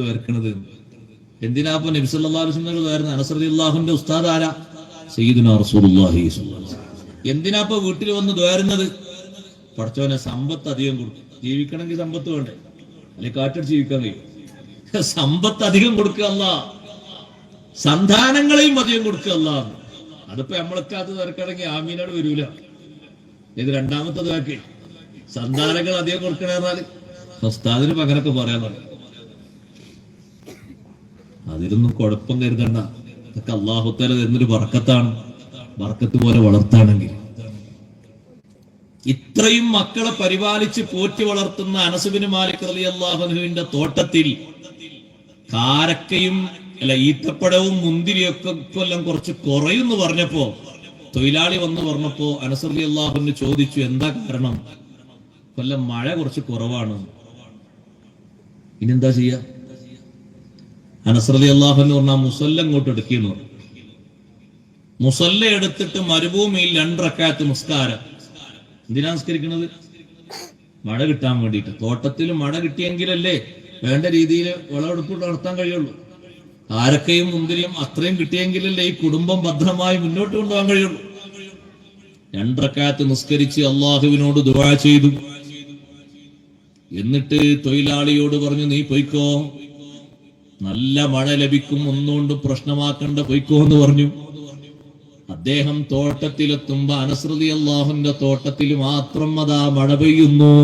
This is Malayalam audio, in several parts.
വരക്കണത് എന്തിനാ ഇപ്പൊ നബിസല്ലാസ്ലങ്ങൾ വരുന്നത് അനസറതി അള്ളാഹുന്റെ ഉസ്താദ് ആരാ സയ്യിദുന റസൂലുള്ളാഹി സ്വല്ലല്ലാഹു അലൈഹി വസല്ലം. എന്തിനാ ഇപ്പൊ വീട്ടിൽ വന്ന് ദ്വാരുന്നത്? പഠിച്ചവനെ സമ്പത്ത് അധികം കൊടുക്കും ജീവിക്കണമെങ്കിൽ സമ്പത്ത് വേണ്ടേ? അല്ലെങ്കിൽ കാറ്റടിച്ച് ജീവിക്കാൻ കഴിയും? സമ്പത്ത് അധികം കൊടുക്കുക അല്ല. സന്താനങ്ങളെയും അധികം കൊടുക്കുക അല്ല. അതിപ്പോ നമ്മളൊക്കെ അത് തിരക്കണമെങ്കിൽ ആമീനോട് വരൂല. ഇത് രണ്ടാമത്തെ ഇതാക്കി സന്താനങ്ങൾ അധികം കൊടുക്കണെന്നാൽ ഉസ്താദിന് പകരമൊക്കെ പറയാൻ പറയും അതിലൊന്നും കുഴപ്പം കരുതണ്ട. ഇതൊക്കെ അള്ളാഹുത്തല തരുന്നൊരു വർക്കത്താണ് വർക്കത്ത് പോലെ വളർത്താണെങ്കിൽ. ഇത്രയും മക്കളെ പരിപാലിച്ച് പോറ്റി വളർത്തുന്ന അനസുബിന് മാലിക് റലി അള്ളാഹുനുവിന്റെ തോട്ടത്തിൽ കാരക്കയും അല്ല ഈത്തപ്പഴവും മുന്തിരിയൊക്കെ കൊല്ലം കുറച്ച് കുറയുന്നു പറഞ്ഞപ്പോ തൊഴിലാളി വന്ന് പറഞ്ഞപ്പോ അനസർലി അള്ളാഹുന് ചോദിച്ചു എന്താ കാരണം? കൊല്ലം മഴ കുറച്ച് കുറവാണ്. ഇനി എന്താ ചെയ്യാ? അനസ്രലി അള്ളാഹുന്ന് പറഞ്ഞാൽ മുസല്ല അങ്ങോട്ട് പറഞ്ഞു. മുസല്ല എടുത്തിട്ട് മരുഭൂമിയിൽ രണ്ടറക്കാത്ത് നിസ്കാരം. എന്തിനാ നിസ്കരിക്കുന്നത് മഴ കിട്ടാൻ വേണ്ടിയിട്ട്. തോട്ടത്തിൽ മഴ കിട്ടിയെങ്കിലല്ലേ വേണ്ട രീതിയിൽ വിളവെടുപ്പ് നടത്താൻ കഴിയുള്ളൂ. ആരക്കയും മുന്തിരിയും അത്രയും കിട്ടിയെങ്കിലല്ലേ ഈ കുടുംബം ഭദ്രമായി മുന്നോട്ട് കൊണ്ടുപോകാൻ കഴിയുള്ളൂ. രണ്ടറക്കാത്ത് നിസ്കരിച്ച് അള്ളാഹുവിനോട് ദുവാ ചെയ്തു. എന്നിട്ട് തൊഴിലാളിയോട് പറഞ്ഞു നീ പൊയ്ക്കോ. നല്ല മഴ ലഭിക്കും ഒന്നുകൊണ്ടും പ്രശ്നമാക്കണ്ട പൊയ്ക്കോ എന്ന് പറഞ്ഞു. അദ്ദേഹം തോട്ടത്തിലെത്തുമ്പോ അനുസൃതി അള്ളാഹുന്റെ തോട്ടത്തിൽ മാത്രം അതാ മഴ പെയ്യുന്നു.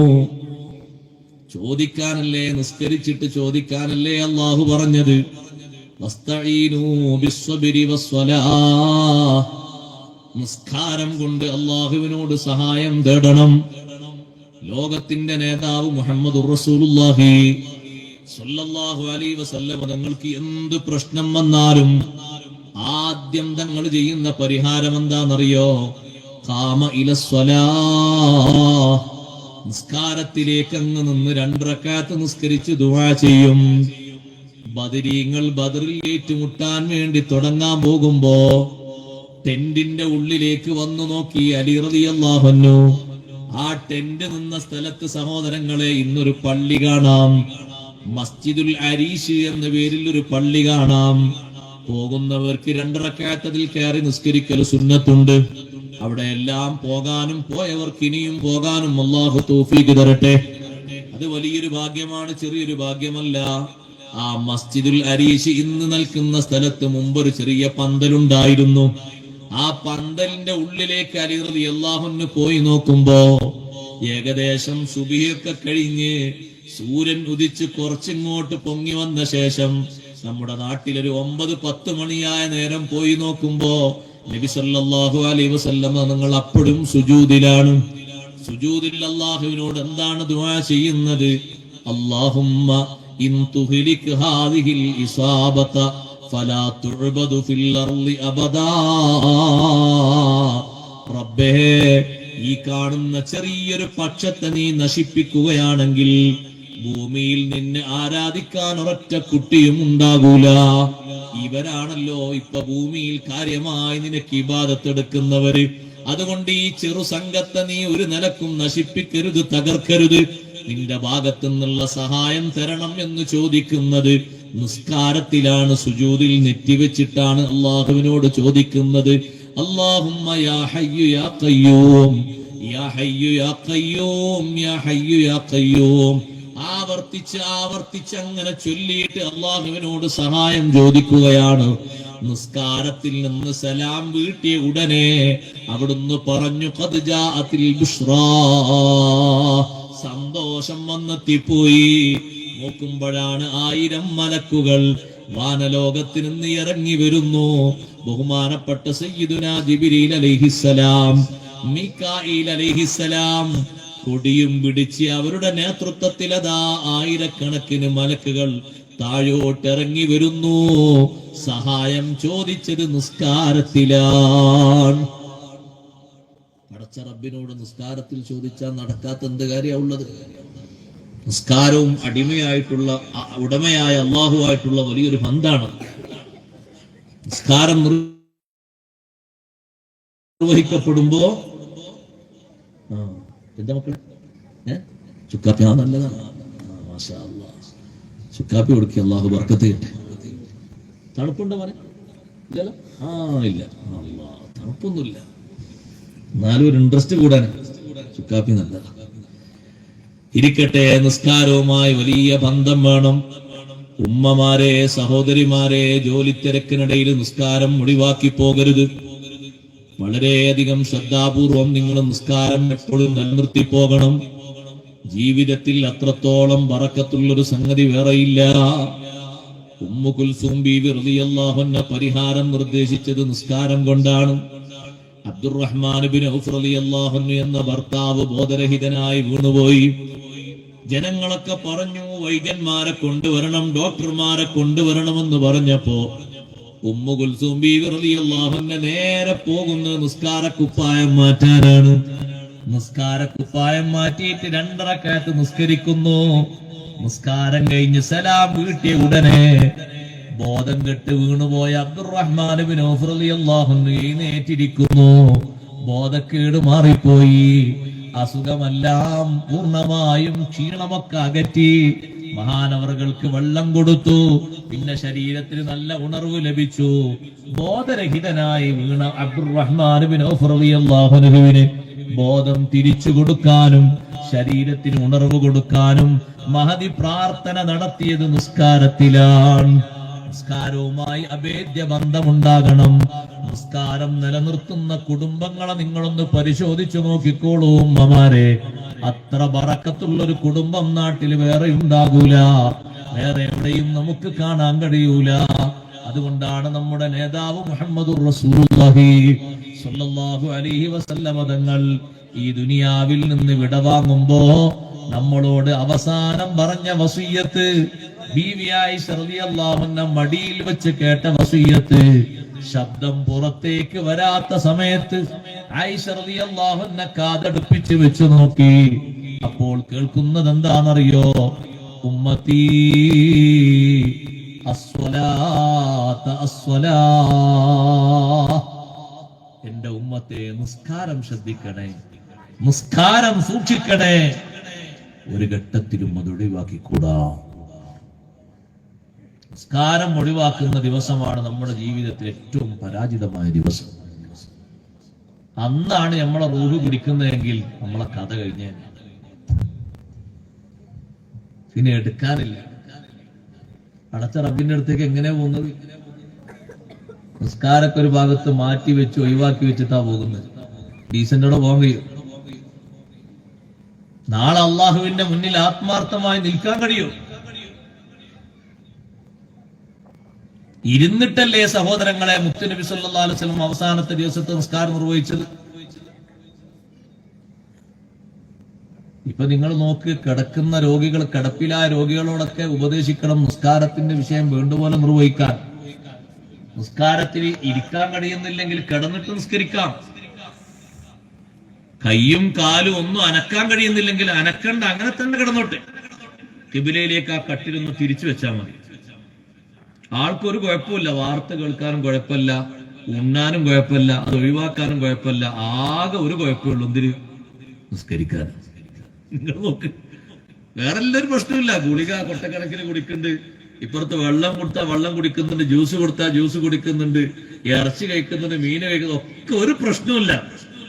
ചോദിക്കാനല്ലേ? നിസ്കരിച്ചിട്ട് ചോദിക്കാനല്ലേ അള്ളാഹു പറഞ്ഞത്. നിസ്കാരം കൊണ്ട് അള്ളാഹുവിനോട് സഹായം തേടണം. ലോകത്തിന്റെ നേതാവ് മുഹമ്മദ് റസൂലുള്ളാഹി സല്ലല്ലാഹു അലൈഹി വസല്ലം തങ്ങൾക്ക് എന്ത് പ്രശ്നം വന്നാലും ആദ്യം തങ്ങൾ ചെയ്യുന്ന പരിഹാരം എന്താണെന്നറിയോ? കാമ ഇലസ്വലാ നിസ്കാരത്തിലേക്ക് അങ്ങ് നിന്ന് രണ്ടറക്കാത്ത് നിസ്കരിച്ച് ദുആ ചെയ്യും. ബദരീങ്ങൾ ബദറിൽ ഏറ്റുമുട്ടാൻ വേണ്ടി തുടങ്ങാൻ പോകുമ്പോ ടെന്റിന്റെ ഉള്ളിലേക്ക് വന്നു നോക്കി അലി റളിയല്ലാഹു ആ ടെന്റ് നിന്ന സ്ഥലത്ത് സഹോദരങ്ങളെ ഇന്നൊരു പള്ളി കാണാം. മസ്ജിദുൽ അരീഷ് എന്ന പേരിൽ ഒരു പള്ളി കാണാം. പോകുന്നവർക്ക് രണ്ടറക്കാത്തതിൽ കയറി നിസ്കരിക്കൽ സുന്നത്തുണ്ട്. അവിടെ എല്ലാം പോകാനും പോയവർക്ക് ഇനിയും പോകാനും അള്ളാഹു തൗഫീഖ് തരട്ടെ. അത് വലിയൊരു ഭാഗ്യമാണ് ചെറിയൊരു ഭാഗ്യമല്ല. ആ മസ്ജിദുൽ അരീഷ് ഇന്ന് നിൽക്കുന്ന സ്ഥലത്ത് മുമ്പ് ഒരു ചെറിയ പന്തലുണ്ടായിരുന്നു. ആ പന്തലിന്റെ ഉള്ളിലേക്ക് അലിറതി അള്ളാഹുന്ന് പോയി നോക്കുമ്പോ ഏകദേശം സുബിയൊക്കെ കഴിഞ്ഞ് സൂര്യൻ ഉദിച്ച് കുറച്ചിങ്ങോട്ട് പൊങ്ങി വന്ന ശേഷം നമ്മുടെ നാട്ടിലൊരു ഒമ്പത് പത്ത് മണിയായ നേരം പോയി നോക്കുമ്പോ നബിസല്ലാഹു അലൈ വസല്ലമ നിങ്ങൾ അപ്പോഴും സുജൂതിലാണ്. സുജൂതിൽ അള്ളാഹുവിനോട് എന്താണ് ദുആ ചെയ്യുന്നത്? അള്ളാഹുമ്മ ഈ കാണുന്ന ചെറിയൊരു പക്ഷത്തെ നീ നശിപ്പിക്കുകയാണെങ്കിൽ ഭൂമിയിൽ നിന്നെ ആരാധിക്കാൻ ഒരൊറ്റ കുട്ടിയും ഉണ്ടാകൂല. ഇവരാണല്ലോ ഇപ്പൊ ഭൂമിയിൽ കാര്യമായി നിനക്ക് ഇബാദത്തെടുക്കുന്നവര് അതുകൊണ്ട് ഈ ചെറു സംഘത്തെ നീ ഒരു നിലക്കും നശിപ്പിക്കരുത് തകർക്കരുത്. നിന്റെ ഭാഗത്തു നിന്നുള്ള സഹായം തരണം എന്ന് ചോദിക്കുന്നത് നിസ്കാരത്തിലാണ് സുജൂദിൽ നെറ്റിവെച്ചിട്ടാണ് അള്ളാഹുവിനോട് ചോദിക്കുന്നത്. അള്ളാഹുമ്മ يا حي يا قيوم يا حي يا قيوم يا حي يا قيوم ആവർത്തിച്ച് ആവർത്തിച്ച് അങ്ങനെ ചൊല്ലിയിട്ട് അള്ളാഹുവിനോട് സഹായം ചോദിക്കുകയാണ്. നിസ്കാരത്തിൽ നിന്ന് സലാം വീട്ടിയ ഉടനെ അവിടുന്ന് പറഞ്ഞു. സന്തോഷം വന്നെത്തിപ്പോയി. നോക്കുമ്പോഴാണ് ആയിരം മലക്കുകൾ വാനലോകത്തിൽ നിന്ന് ഇറങ്ങി വരുന്നു. ബഹുമാനപ്പെട്ട സയ്യിദുന ജിബിരിൽ അലൈഹിസ്സലാം മിക്കായിൽ അലൈഹിസ്സലാം കൊടിയും പിടിച്ച് അവരുടെ നേതൃത്വത്തിൽ അതാ ആയിരക്കണക്കിന് മലക്കുകൾ താഴോട്ടിറങ്ങി വരുന്നു. സഹായം ചോദിച്ചത് നിസ്കാരത്തിലാണ്. പടച്ച റബ്ബിനോട് നിസ്കാരത്തിൽ ചോദിച്ചാൽ നടക്കാത്ത എന്ത് കാര്യമുള്ളത് നിസ്കാരവും അടിമയായിട്ടുള്ള ഉടമയായ അള്ളാഹുവായിട്ടുള്ള വലിയൊരു ബന്ധാണ് നിസ്കാരം നിർവഹിക്കപ്പെടുമ്പോ എന്താ മക്കൾ ഏ? ചുക്കാപ്പി ആ നല്ലതാണ്. ചുക്കാപ്പി കൊടുക്കുക അള്ളാഹു ബർക്കത്ത് കിട്ടെ തണുപ്പുണ്ടോ മോനെ? ഇല്ലല്ലോ? ആ ഇല്ല. അല്ലാ, തണുപ്പൊന്നുമില്ല. എന്നാലും ഒരു ഇൻട്രസ്റ്റ് കൂടാൻ ചുക്കാപ്പി നല്ലതാണ് ഇരിക്കട്ടെ നിസ്കാരവുമായി വലിയ ബന്ധം വേണം. ഉമ്മമാരെ സഹോദരിമാരെ ജോലി തിരക്കിനിടയിൽ നിസ്കാരം ഒഴിവാക്കി പോകരുത്. വളരെയധികം ശ്രദ്ധാപൂർവം നിങ്ങൾ നിസ്കാരം എപ്പോഴും നിലനിർത്തി പോകണം. ജീവിതത്തിൽ അത്രത്തോളം വറക്കത്തുള്ളൊരു സംഗതി വേറെയില്ല. ഉമ്മു പരിഹാരം നിർദ്ദേശിച്ചത് നിസ്കാരം കൊണ്ടാണ്. അബ്ദുറഹ്മാൻ ബിൻ ഔഫ് റളിയല്ലാഹു അൻഹു എന്ന ഭർത്താവ് ബോധരഹിതനായി വീണുപോയി. ജനങ്ങളൊക്കെ പറഞ്ഞു വൈദ്യന്മാരെ കൊണ്ടുവരണം ഡോക്ടർമാരെ കൊണ്ടുവരണമെന്ന് പറഞ്ഞപ്പോ ഉമ്മു നേരെ പോകുന്ന നിസ്കാര കുപ്പായം മാറ്റാനാണ്. നിസ്കാര കുപ്പായം മാറ്റിയിട്ട് രണ്ടറക്കകത്ത് നിസ്കരിക്കുന്നു. നിസ്കാരം കഴിഞ്ഞ് സലാം വീട്ടിയ ഉടനെ ബോധം കെട്ട് വീണുപോയ അബ്ദുറഹ്മാൻ ബിൻ എഴുന്നേറ്റിരിക്കുന്നു. ബോധക്കേട് മാറിപ്പോയി. അസുഖമെല്ലാം പൂർണമായും ക്ഷീണമൊക്കെ അകറ്റി മഹാനവറുകൾക്ക് വെള്ളം കൊടുത്തു. പിന്നെ ശരീരത്തിന് നല്ല ഉണർവ് ലഭിച്ചു. ബോധരഹിതനായി വീണ റളിയല്ലാഹു ബോധം തിരിച്ചു കൊടുക്കാനും ശരീരത്തിന് ഉണർവ് കൊടുക്കാനും മഹതി പ്രാർത്ഥന നടത്തിയത് നിസ്കാരത്തിലാണ്. നിസ്കാരവുമായി അഭേദ്യ ബന്ധമുണ്ടാകണം നിസ്കാരം നിലനിർത്തുന്ന കുടുംബങ്ങളെ നിങ്ങളൊന്ന് പരിശോധിച്ചു നോക്കിക്കോളൂ ഉമ്മമാരെ. അത്ര ബറക്കത്തുള്ള ഒരു കുടുംബം നാട്ടിൽ വേറെ ഉണ്ടാകൂല. വേറെ എവിടെയും നമുക്ക് കാണാൻ കഴിയൂല. അതുകൊണ്ടാണ് നമ്മുടെ നേതാവ് മുഹമ്മദ് അലൈഹി വസല്ലമ തങ്ങൾ ഈ ദുനിയാവിൽ നിന്ന് വിടവാങ്ങുമ്പോ നമ്മളോട് അവസാനം പറഞ്ഞ വസീയത്ത് മടിയിൽ വെച്ച് കേട്ട വസീയത്ത് ശബ്ദം പുറത്തേക്ക് വരാത്ത സമയത്ത് റളിയല്ലാഹുവിനെ കാതടുപ്പിച്ച് വെച്ച് നോക്കി. അപ്പോൾ കേൾക്കുന്നത് എന്താണെന്നറിയോ? ഉമ്മത്തീ എന്റെ ഉമ്മത്തെ നിസ്കാരം ശ്രദ്ധിക്കണേ. നിസ്കാരം സൂക്ഷിക്കണേ. ഒരു ഘട്ടത്തിലും അത് ഒഴിവാക്കിക്കൂടാ. നിസ്കാരം ഒഴിവാക്കുന്ന ദിവസമാണ് നമ്മുടെ ജീവിതത്തിൽ ഏറ്റവും പരാജിതമായ ദിവസം. അന്നാണ് നമ്മളെ റൂഹ് പിടിക്കുന്നതെങ്കിൽ നമ്മളെ കഥ കഴിഞ്ഞ. പിന്നെ എടുക്കാനില്ല. അടച്ച റബ്ബിന്റെ അടുത്തേക്ക് എങ്ങനെ പോകുന്നത്? നിസ്കാരൊക്കെ ഒരു ഭാഗത്ത് മാറ്റി വെച്ച് ഒഴിവാക്കി വെച്ചിട്ടാ പോകുന്നത്. ഡീസന്റോടെ പോകാൻ കഴിയും. നാളെ അള്ളാഹുവിന്റെ മുന്നിൽ ആത്മാർത്ഥമായി നിൽക്കാൻ കഴിയും. ഇരുന്നിട്ടല്ലേ സഹോദരങ്ങളെ മുക്തി സല്ലല്ലാഹു അലൈഹി വസല്ലം അവസാനത്തെ ദിവസത്തെ നിസ്കാരം നിർവഹിച്ചത്? ഇപ്പൊ നിങ്ങൾ നോക്ക് കിടക്കുന്ന രോഗികൾ കിടപ്പിലായ രോഗികളോടൊക്കെ ഉപദേശിക്കണം നിസ്കാരത്തിന്റെ വിഷയം വേണ്ടുപോലെ നിർവഹിക്കാൻ. നിസ്കാരത്തിൽ ഇരിക്കാൻ കഴിയുന്നില്ലെങ്കിൽ കിടന്നിട്ട് നിസ്കരിക്കാം. കയ്യും കാലും ഒന്നും അനക്കാൻ കഴിയുന്നില്ലെങ്കിൽ അനക്കണ്ട അങ്ങനെ തന്നെ കിടന്നോട്ടെ. കിബിലയിലേക്ക് ആ കട്ടിലൊന്ന് തിരിച്ചു വെച്ചാൽ മതി. ആൾക്കൊരു കുഴപ്പമില്ല. വാർത്ത കേൾക്കാനും കുഴപ്പമില്ല. ഉണ്ണാനും കുഴപ്പമില്ല. അത് ഒഴിവാക്കാനും കുഴപ്പമില്ല. ആകെ ഒരു കുഴപ്പമുള്ളൂ എന്തിന്? നിസ്കരിക്കാൻ നിങ്ങൾ നോക്ക്. വേറെ എല്ലാവരും പ്രശ്നമില്ല. ഗുളിക കൊട്ടക്കണക്കിന് കുടിക്കുന്നുണ്ട്. ഇപ്പുറത്ത് വെള്ളം കൊടുത്താൽ വെള്ളം കുടിക്കുന്നുണ്ട്. ജ്യൂസ് കൊടുത്താൽ ജ്യൂസ് കുടിക്കുന്നുണ്ട്. ഇറച്ചി കഴിക്കുന്നുണ്ട്. മീൻ കഴിക്കുന്നത് ഒക്കെ ഒരു പ്രശ്നമില്ല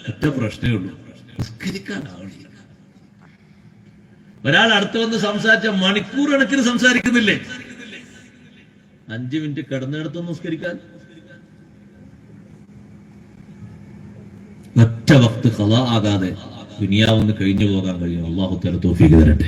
ഒറ്റ പ്രശ്നമേ ഉള്ളൂ. നിസ്കരിക്കാനാവില്ല ഒരാൾ അടുത്ത് വന്ന് സംസാരിച്ച മണിക്കൂർ കണക്കിന് സംസാരിക്കുന്നില്ലേ? അഞ്ചു മിനിറ്റ് കിടന്നിടത്ത് നിസ്കരിക്കാൻ. ഒറ്റ വക്ത് കഥ ആകാതെ ദുനിയാവൊന്ന് കഴിഞ്ഞു പോകാൻ കഴിയും അള്ളാഹു തല തോഫിക്ക് തരട്ടെ.